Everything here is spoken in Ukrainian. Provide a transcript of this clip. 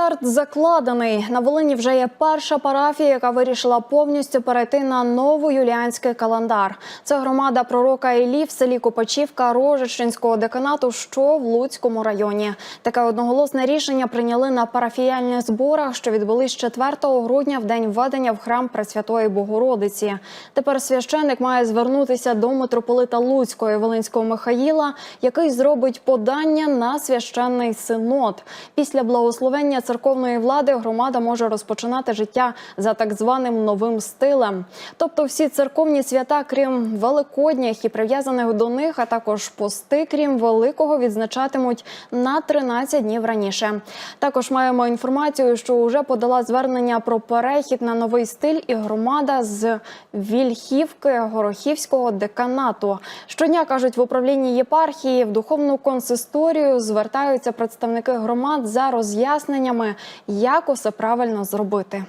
Старт закладений. На Волині вже є перша парафія, яка вирішила повністю перейти на новоюліанський календар. Це громада пророка Іллі в селі Копачівка Рожичинського деканату, що в Луцькому районі. Таке одноголосне рішення прийняли на парафіяльних зборах, що відбулись 4 грудня в день введення в храм Пресвятої Богородиці. Тепер священник має звернутися до митрополита Луцького і Волинського Михаїла, який зробить подання на священний синод. Після благословення церковної влади громада може розпочинати життя за так званим новим стилем. Тобто всі церковні свята, крім великодніх і прив'язаних до них, а також пости, крім великого, відзначатимуть на 13 днів раніше. Також маємо інформацію, що вже подала звернення про перехід на новий стиль і громада з Вільхівки Горохівського деканату. Щодня кажуть в управлінні єпархії в духовну консисторію звертаються представники громад за роз'ясненнями, як усе правильно зробити.